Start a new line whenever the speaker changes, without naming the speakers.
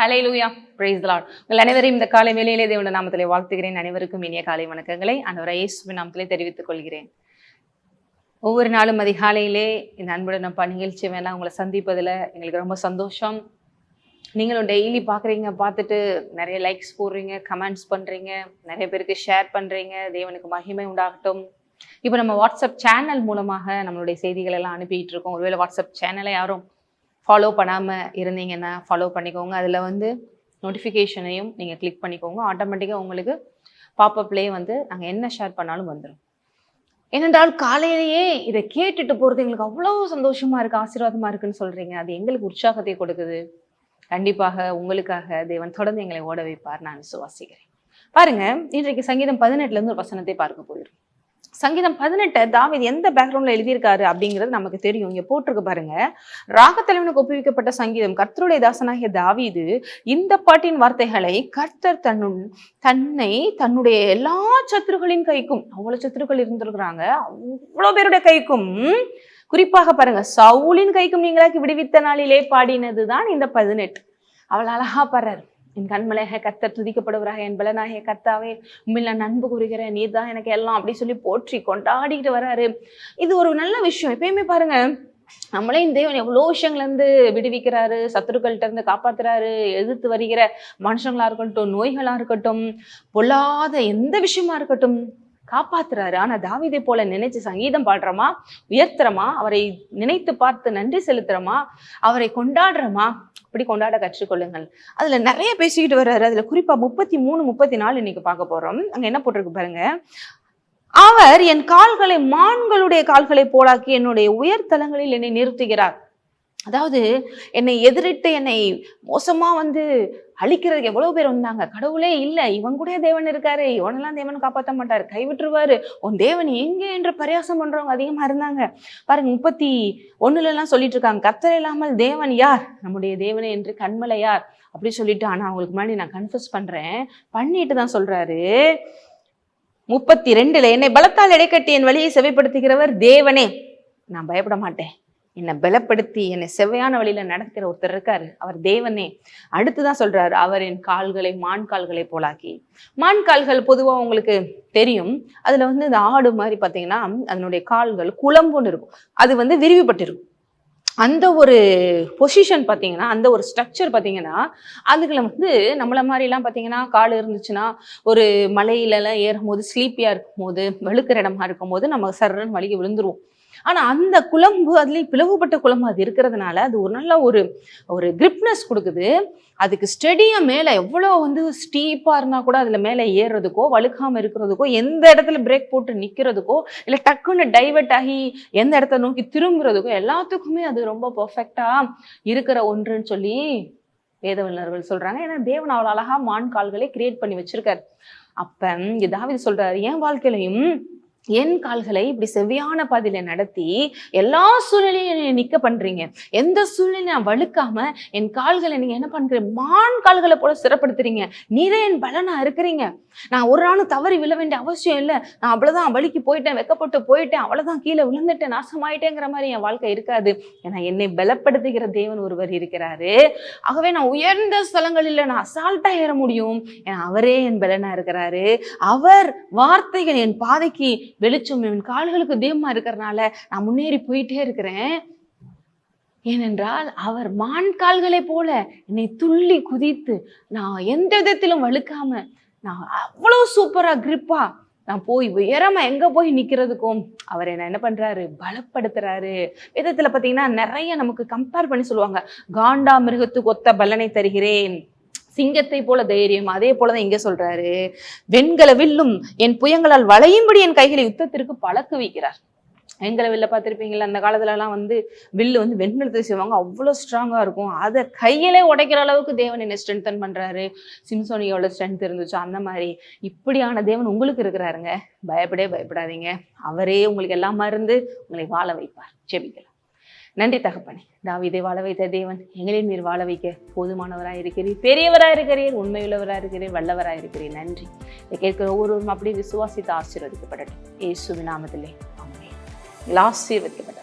ஹலே லூயா price Lord உங்கள் அனைவரையும் இந்த காலை வேலையிலே தேவன நாமத்திலே வாழ்த்துகிறேன். அனைவருக்கும் இனிய காலை வணக்கங்களை அனைவரை இயேசுவின் நாமத்திலே தெரிவித்துக் கொள்கிறேன். ஒவ்வொரு நாளும் அதிகாலையிலே இந்த அன்புடன் நம்ம நிகழ்ச்சி வேணாம் உங்களை சந்திப்பதில் எங்களுக்கு ரொம்ப சந்தோஷம். நீங்களும் டெய்லி பார்க்குறீங்க பார்த்துட்டு நிறைய லைக்ஸ் போடுறீங்க கமெண்ட்ஸ் பண்ணுறீங்க நிறைய பேருக்கு ஷேர் பண்ணுறீங்க தேவனுக்கு மகிமை உண்டாகட்டும். இப்போ நம்ம வாட்ஸ்அப் சேனல் மூலமாக நம்மளுடைய செய்திகள் எல்லாம் அனுப்பிட்டு இருக்கோம். ஒருவேளை வாட்ஸ்அப் சேனலை யாரும் ஃபாலோ பண்ணாமல் இருந்தீங்கன்னா ஃபாலோ பண்ணிக்கோங்க. அதில் வந்து நோட்டிஃபிகேஷனையும் நீங்கள் கிளிக் பண்ணிக்கோங்க. ஆட்டோமேட்டிக்காக உங்களுக்கு பாப்பப்லேயே வந்து நாங்கள் என்ன ஷேர் பண்ணாலும் வந்துடும் ஏனென்றால் காலையிலேயே இதை கேட்டுட்டு போகிறது எங்களுக்கு அவ்வளோ சந்தோஷமாக இருக்குது ஆசீர்வாதமாக இருக்குன்னு சொல்கிறீங்க அது எங்களுக்கு உற்சாகத்தை கொடுக்குது. கண்டிப்பாக உங்களுக்காக தேவன் தொடர்ந்து எங்களை ஓட வைப்பார். நான் விசுவாசிக்கிறேன். பாருங்க இன்றைக்கு சங்கீதம் பதினெட்டுலேருந்து ஒரு வசனத்தை பார்க்க போயிருக்கோம் சங்கீதம் பதினெட்டை தாவீது எந்த பேக்ரவுண்ட்ல எழுதியிருக்காரு அப்படிங்கிறது நமக்கு தெரியும். இங்க போட்டிருக்கு பாருங்க. ராகத்தலைவனுக்கு ஒப்புவிக்கப்பட்ட சங்கீதம் கர்த்தருடைய தாசனாகிய தாவீது இந்த பாட்டின் வார்த்தைகளை கர்த்தர் தன்னு தன்னை தன்னுடைய எல்லா சத்துருகளின் கைக்கும் அவ்வளவு சத்துருக்கள் இருந்திருக்கிறாங்க அவ்வளவு பேருடைய கைக்கும் குறிப்பாக பாருங்க சவுலின் கைக்கும் நீங்களாக்கி விடுவித்த நாளிலே பாடினதுதான் இந்த பதினெட்டு. அவள் அழகா பாடுறாரு. என் கண்மலையாக கத்தர் துதிக்கப்படுவராக என் பலனாகிய கத்தாவே உண்மையில் நான் அன்பு கூறுகிறேன் நீ தான் எனக்கு எல்லாம் அப்படி சொல்லி போற்றி கொண்டாடிக்கிட்டு வராரு. இது ஒரு நல்ல விஷயம். எப்பயுமே பாருங்க நம்மளே தேவன் எவ்வளோ விஷயங்கள்ல இருந்து விடுவிக்கிறாரு சத்துருக்கள்கிட்ட இருந்து காப்பாத்துறாரு எதிர்த்து வருகிற மனுஷங்களா இருக்கட்டும் நோய்களா இருக்கட்டும் பொல்லாத எந்த விஷயமா இருக்கட்டும் காப்பாத்துறாரு. ஆனா தாவிதை போல நினைச்சு சங்கீதம் பாடுறோமா? உயர்த்துறமா? அவரை நினைத்து பார்த்து நன்றி செலுத்துறோமா? அவரை கொண்டாடுறோமா? அப்படி கொண்டாட கற்றுக்கொள்ளுங்கள். அதில் நிறைய பேசிக்கிட்டு வர்றாரு. அதில் குறிப்பாக முப்பத்தி மூணு முப்பத்தி நாலு இன்னைக்கு பார்க்க போகிறோம் அங்கே என்ன போட்டிருக்கு பாருங்க. அவர் என் கால்களை மான்களுடைய கால்களை போலாக்கி என்னுடைய உயர்தலங்களில் என்னை நிறுத்துகிறார். அதாவது என்னை எதிரிட்டு என்னை மோசமா வந்து அழிக்கிறதுக்கு எவ்வளவு பேர் வந்தாங்க? கடவுளே இல்லை. இவன் கூட தேவன் இருக்காரு. இவனெல்லாம் தேவன் காப்பாற்ற மாட்டார். கைவிட்டுருவாரு. உன் தேவன் எங்கே என்று பரியாசம் பண்றவங்க அதிகமா இருந்தாங்க. பாருங்க முப்பத்தி ஒண்ணுல எல்லாம் சொல்லிட்டு இருக்காங்க. கத்தர் இல்லாமல் தேவன் யார்? நம்முடைய தேவனே என்று கண்மலை யார்? அப்படி சொல்லிட்டு ஆனா அவங்களுக்கு முன்னாடி நான் கன்ஃபியூஸ் பண்றேன். பண்ணிட்டு தான் சொல்றாரு. முப்பத்தி ரெண்டுல என்னை பலத்தால் இடைக்கட்டி என் வழியை செவைப்படுத்துகிறவர் தேவனே. நான் பயப்பட மாட்டேன். என்னை பலப்படுத்தி என்னை செவ்வையான வழியில நடக்கிற ஒருத்தர் இருக்காரு. அவர் தேவனே. அடுத்துதான் சொல்றாரு அவர் என் கால்களை மான் கால்களை போலாக்கி. மான் கால்கள் பொதுவாக உங்களுக்கு தெரியும். அதுல வந்து இந்த ஆடு மாதிரி பார்த்தீங்கன்னா அதனுடைய கால்கள் குழம்புன்னு இருக்கும். அது வந்து விரிவுபட்டிருக்கும். அந்த ஒரு பொசிஷன் பார்த்தீங்கன்னா அந்த ஒரு ஸ்ட்ரக்சர் பார்த்தீங்கன்னா அதுகளை வந்து நம்மள மாதிரிலாம் பார்த்தீங்கன்னா கால் இருந்துச்சுன்னா ஒரு மலையிலலாம் ஏறும்போது ஸ்லீப்பியாக இருக்கும்போது வெளுக்கிற இடமா இருக்கும்போது நம்ம சர்றன்னு வலிக்கு விழுந்துருவோம். ஆனால் அந்த குழம்பு அதுலேயும் பிளவுபட்ட குழம்பு அது இருக்கிறதுனால அது ஒரு நல்ல ஒரு ஒரு கிரிப்னஸ் கொடுக்குது. அதுக்கு ஸ்டெடியாக மேலே எவ்வளோ வந்து ஸ்டீப்பாக இருந்தால் கூட அதில் மேலே ஏறுறதுக்கோ வழுக்காமல் இருக்கிறதுக்கோ எந்த இடத்துல பிரேக் போட்டு நிற்கிறதுக்கோ இல்லை டக்குன்னு டைவர்ட் ஆகி எந்த இடத்த நோக்கி திரும்புறதுக்கோ எல்லாத்துக்குமே அது ரொம்ப பர்ஃபெக்டாக இருக்கிற ஒன்றுன்னு சொல்லி வேதவல்லர்கள் சொல்கிறாங்க ஏன்னா தேவன் அவ்வளோ அழகாக மான் கால்களை கிரியேட் பண்ணி வச்சுருக்காரு. அப்போ இதாவது தாவிது சொல்றாரு என் வாழ்க்கையிலையும் என் கால்களை இப்படி செவ்வியான பாதையில நடத்தி எல்லா சூழ்நிலையும் என்னை நிக்க பண்றீங்க. எந்த சூழ்நிலையும் நான் வழுக்காம என் கால்களை நீங்க என்ன பண்றீங்க? மான் கால்களை போல சிறப்படுத்துறீங்க. நீரே என் பலனா இருக்கிறீங்க. நான் ஒரு நாளும் தவறி விழ வேண்டிய அவசியம் இல்லை. நான் அவ்வளவுதான் வலிக்கு போயிட்டேன் வெக்கப்பட்டு போயிட்டேன் அவ்வளவுதான் கீழே விழுந்துட்டேன் நாசமாயிட்டேங்கிற மாதிரி என் வாழ்க்கை இருக்காது. ஏன்னா என்னை பலப்படுத்துகிற தேவன் ஒருவர் இருக்கிறாரு. ஆகவே நான் உயர்ந்த ஸ்தலங்களில் நான் அசால்ட்டா ஏற முடியும். அவரே என் பலனா இருக்கிறாரு. அவர் வார்த்தைகள் என் பாதைக்கு வெளிச்சம் என் கால்களுக்கு தெய்வமா இருக்கிறனால நான் முன்னேறி போயிட்டே இருக்கிறேன். ஏனென்றால் அவர் மான் கால்களை போல என்னை துள்ளி குதித்து நான் எந்த விதத்திலும் வலுக்காம நான் அவ்வளோ சூப்பரா கிரிப்பா நான் போய் உயரமா எங்க போய் நிக்கிறதுக்கும் அவர் என்ன என்ன பண்றாரு? பலப்படுத்துறாரு. விதத்துல பாத்தீங்கன்னா நிறைய நமக்கு கம்பேர் பண்ணி சொல்லுவாங்க. காண்டா மிருகத்துக்கு ஒத்த பலனை தருகிறேன். சிங்கத்தை போல தைரியம் அதே போலதான் இங்க சொல்றாரு. வெண்கல வில்லும் என் புயங்களால் வளையும்படி என் கைகளை யுத்தத்திற்கு பழக்கு வைக்கிறார். வெண்கல வில்ல பார்த்திருப்பீங்களா அந்த காலத்துல எல்லாம் வந்து வில்லு வந்து வெண்கலத்தை செய்வாங்க. அவ்வளவு ஸ்ட்ராங்கா இருக்கும். அதை கையிலே உடைக்கிற அளவுக்கு தேவன் என்ன ஸ்ட்ரென்தன் பண்றாரு. சிம்சோனி எவ்வளவு ஸ்ட்ரென்த் இருந்துச்சோ? அந்த மாதிரி. இப்படியான தேவன் உங்களுக்கு இருக்கிறாருங்க. பயப்படவே பயப்படாதீங்க. அவரே உங்களுக்கு எல்லாம் மருந்து உங்களை வாழ வைப்பார். ஜெபிக்கலாம். நன்றி தகப்பனே. தாவிதை வாழ வைத்த தேவன் எங்களையும் நீர் வாழ வைக்க போதுமானவராக இருக்கிறீர் பெரியவராக இருக்கிறீர் உண்மையுள்ளவராக இருக்கிறீர் வல்லவராக இருக்கிறீர். நன்றி. இதை கேட்கிற ஒவ்வொருவரும் அப்படியே விசுவாசித்து ஆசீர்வதிக்கப்படட்டும். ஏசு நாமத்திலே. ஆமென். ஆசீர்வதிக்கப்பட்ட